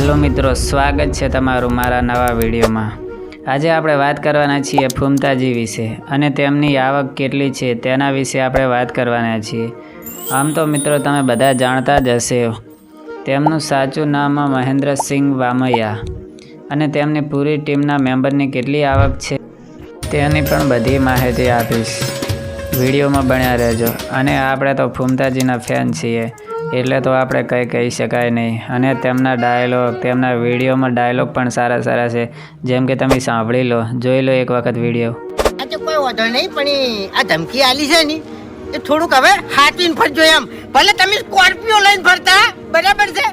મિત્રો, સ્વાગત છે તમારું મારા નવા વિડીયોમાં. આજે આપણે વાત કરવાના છીએ ફૂમતાજી વિશે અને તેમની આવક કેટલી છે તેના વિશે આપણે વાત કરવાના છીએ. આમ તો મિત્રો, તમે બધા જાણતા જ હશે. તેમનું સાચું નામ મહેન્દ્રસિંહ વામૈયા અને તેમની પૂરી ટીમના મેમ્બરની કેટલી આવક છે તેની પણ બધી માહિતી આપીશ. વિડીયોમાં બન્યા રહેજો અને આપણે તો ફૂમતાજીના ફેન છીએ. એટલે તો આપણે કંઈ કહી શકાય નહીં. અને તેમના ડાયલોગ તેમના વિડીયોમાં ડાયલોગ પણ સારા સારા છે. જેમ કે તમે સાંભળી લો જોઈ લો એક વખત વીડિયો. આ તો કોઈ વાંધો નહીં પણ આ ધમકી આલી છે ને એ થોડુંક હવે હાચવીને ફરજો એમ. ભલે તમે સ્કોર્પિયો લઈને ફરતા બરાબર છે?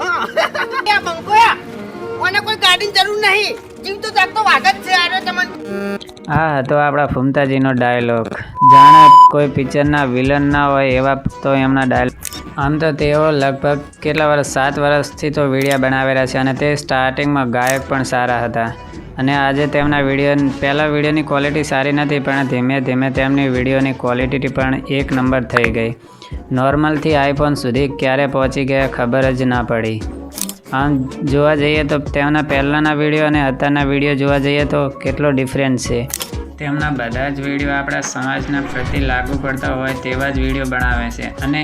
હા. બંકોયા કોને કોઈ ગાડીની જરૂર નહીં. જીવ તો જાગતો વાઘ જ છે આરે તમને. આ હતો આપણા ફૂમતાજીનો ડાયલોગ. જાણે કોઈ પિક્ચરના વિલન ના હોય એવા તો એમના ડાયલોગ આમ તો તેઓ લગભગ કેટલા વર્ષ સાત વર્ષથી તો વિડીયા બનાવેલા છે અને તે સ્ટાર્ટિંગમાં ગાયક પણ સારા હતા. અને આજે તેમના વીડિયો, પહેલાં વિડીયોની ક્વોલિટી સારી નથી, પણ ધીમે ધીમે તેમની વિડીયોની ક્વોલિટી પણ એક નંબર થઈ ગઈ. નોર્મલથી આઈફોન સુધી ક્યારે પહોંચી ગયા ખબર જ ના પડી. આમ જોવા જઈએ તો તેમના પહેલાંના વીડિયો અને અત્યારના વીડિયો જોવા જઈએ તો કેટલો ડિફરન્સ છે. તેમના બધા જ વીડિયો આપણા સમાજના પ્રતિ લાગુ પડતા હોય તેવા જ વીડિયો બનાવે છે. અને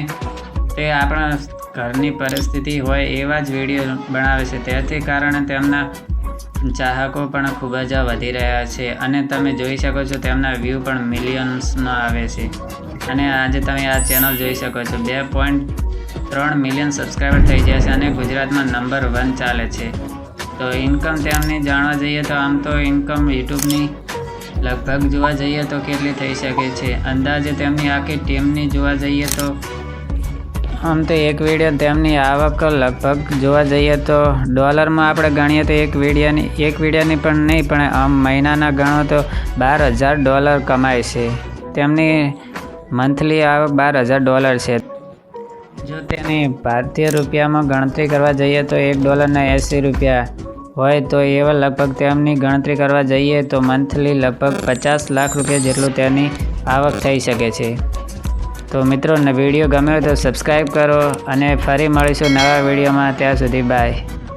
તે આપણા ઘરની પરિસ્થિતિ હોય એવા જ વીડિયો બનાવે છે. તેથી કારણે તેમના ચાહકો પણ ખૂબ જ વધી રહ્યા છે અને તમે જોઈ શકો છો તેમના વ્યૂ પણ મિલિયન્સમાં આવે છે. અને આજે તમે આ ચેનલ જોઈ શકો છો. બે પોઈન્ટ ત્રણ મિલિયન સબસ્ક્રાઈબર થઈ ગયા છે અને ગુજરાતમાં નંબર વન ચાલે છે. તો ઇન્કમ તેમની જાણવા જઈએ તો આમ તો ઇન્કમ યુટ્યુબની લગભગ જોવા જઈએ તો કેટલી થઈ શકે છે. અંદાજે તેમની આખી ટીમની જોવા જઈએ તો આમ તો એક વીડિયો તેમની આવક લગભગ જોવા જઈએ તો ડોલરમાં આપણે ગણીએ તો એક વિડીયોની એક વીડિયાની પણ નહીં, પણ આમ મહિનાના ગણો તો બાર હજાર ડોલર કમાય છે. તેમની મંથલી આવક બાર હજાર ડોલર છે. જો તેની ભારતીય રૂપિયામાં ગણતરી કરવા જઈએ તો એક ડોલરના એંસી રૂપિયા હોય તો એવા લગભગ તેમની ગણતરી કરવા જઈએ તો મંથલી લગભગ પચાસ લાખ રૂપિયા જેટલું તેની આવક થઈ શકે છે. તો મિત્રો વીડિયો ગમ્યો તો સબસ્ક્રાઈબ કરો અને ફરી મળીશું નવા વિડીયોમાં. ત્યાં સુધી બાય